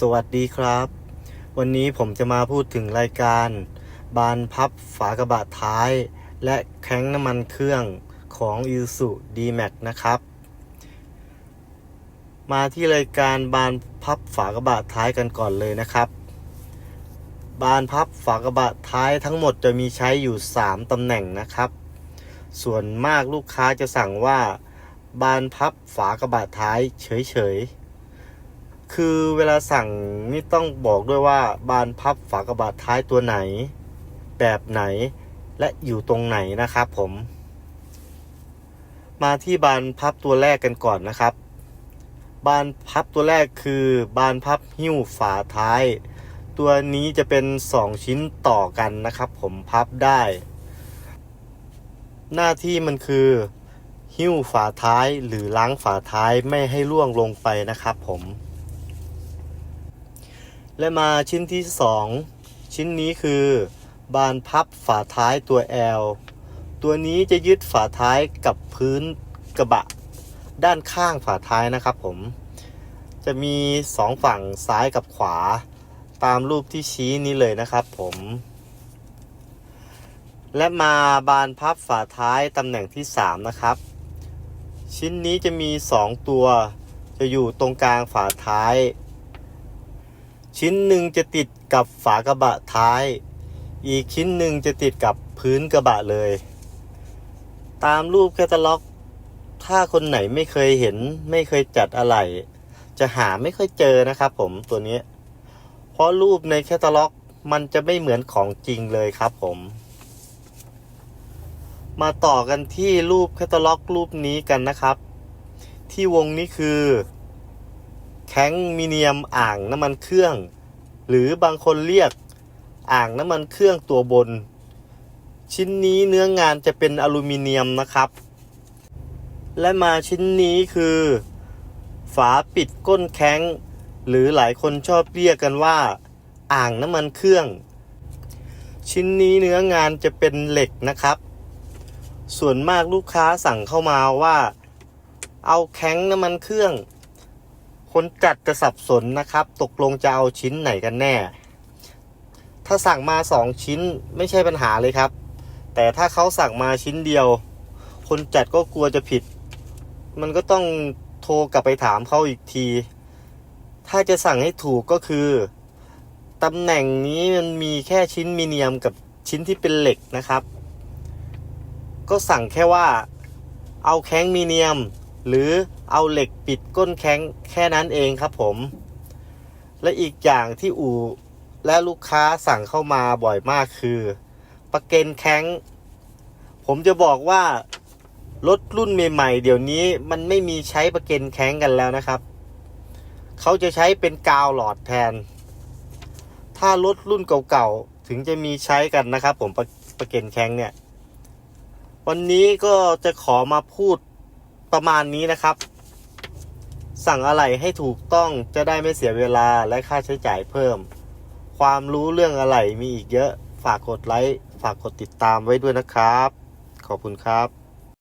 สวัสดีครับ วันนี้ผมจะมาพูดถึงรายการ บานพับฝากระบะท้าย และแข้งน้ำมันเครื่องของ i s u D-Max นะครับ มาที่รายการบานพับฝากระบะท้ายกันก่อนเลยนะครับ บานพับฝากระบะท้ายทั้งหมดจะมีใช้อยู่ 3ตำแหน่งนะครับ ส่วนมากลูกค้าจะสั่งว่า บานพับฝากระบะท้ายเฉยๆ คือเวลาสั่งนี่ต้องบอกด้วยว่าบานพับฝากระบะท้ายตัวไหน แบบไหนและอยู่ตรงไหนนะครับผม มาที่บานพับตัวแรกกันก่อนนะครับ บานพับตัวแรกคือบานพับหิ้วฝาท้าย ตัวนี้จะเป็น 2 ชิ้นต่อกันนะครับ ผมพับได้ หน้าที่มันคือหิ้วฝาท้ายหรือล้างฝาท้ายไม่ให้ล่วงลงไปนะครับผม และมาชิ้นที่ 2 ชิ้นนี้คือบานพับฝาท้ายตัว L ตัวนี้จะยึดฝาท้ายกับพื้นกระบะ ด้านข้างฝาท้ายนะครับผม จะมี 2 ฝั่งซ้ายกับขวา ตามรูปที่ชี้นี้เลยนะครับผม และมาบานพับฝาท้ายตำแหน่งที่ 3 นะครับ ชิ้นนี้จะมี 2 ตัว จะอยู่ตรงกลางฝาท้าย ชิ้นหนึ่งจะติดกับฝากระบะท้าย อีกชิ้นหนึ่งจะติดกับพื้นกระบะเลย ตามรูปแคตตาล็อก ถ้าคนไหนไม่เคยเห็นไม่เคยจัดอะไหล่จะหาไม่ค่อยเจอนะครับผมตัวนี้ เพราะรูปในแคตตาล็อกมันจะไม่เหมือนของจริงเลยครับผม มาต่อกันที่รูปแคตตาล็อกรูปนี้กันนะครับ ที่วงนี้คือ แข้งมีเนียมอ่างน้ำมันเครื่อง หรือบางคนเรียกอ่างน้ำมันเครื่องตัวบน ชิ้นนี้เนื้องานจะเป็นอลูมิเนียมนะครับ และมาชิ้นนี้คือ ฝาปิดก้นแข้ง หรือหลายคนชอบเรียกกันว่า อ่างน้ำมันเครื่อง ชิ้นนี้เนื้องานจะเป็นเหล็กนะครับ ส่วนมากลูกค้าสั่งเข้ามาว่า เอาแข้งน้ำมันเครื่อง คนจัดจะสับสนนะครับ ตกลงจะเอาชิ้นไหนกันแน่ ถ้าสั่งมาสองชิ้นไม่ใช่ปัญหาเลยครับ แต่ถ้าเขาสั่งมาชิ้นเดียว คนจัดก็กลัวจะผิด มันก็ต้องโทรกลับไปถามเขาอีกที ถ้าจะสั่งให้ถูกก็คือตำแหน่งนี้มันมีแค่ชิ้นมีเนียมกับชิ้นที่เป็นเหล็กนะครับ ก็สั่งแค่ว่าเอาแข้งมีเนียม หรือ เอาเหล็กปิดก้นแข้งแค่นั้นเองครับผม และอีกอย่างที่อู่และลูกค้าสั่งเข้ามาบ่อยมากคือประเกนแข้งผมจะบอกว่ารถรุ่นใหม่ๆเดี๋ยวนี้มันไม่มีใช้ประเกนแข้งกันแล้วนะครับ เขาจะใช้เป็นกาวหลอดแทน ถ้ารถรุ่นเก่าๆถึงจะมีใช้กันนะครับ ผมประประเกนแข้งเนี่ย วันนี้ก็จะขอมาพูดประมาณนี้นะครับ สั่งอะไรให้ถูกต้องจะได้ไม่เสียเวลาและค่าใช้จ่ายเพิ่ม ความรู้เรื่องอะไรมีอีกเยอะ ฝากกดไลค์ ฝากกดติดตามไว้ด้วยนะครับ ขอบคุณครับ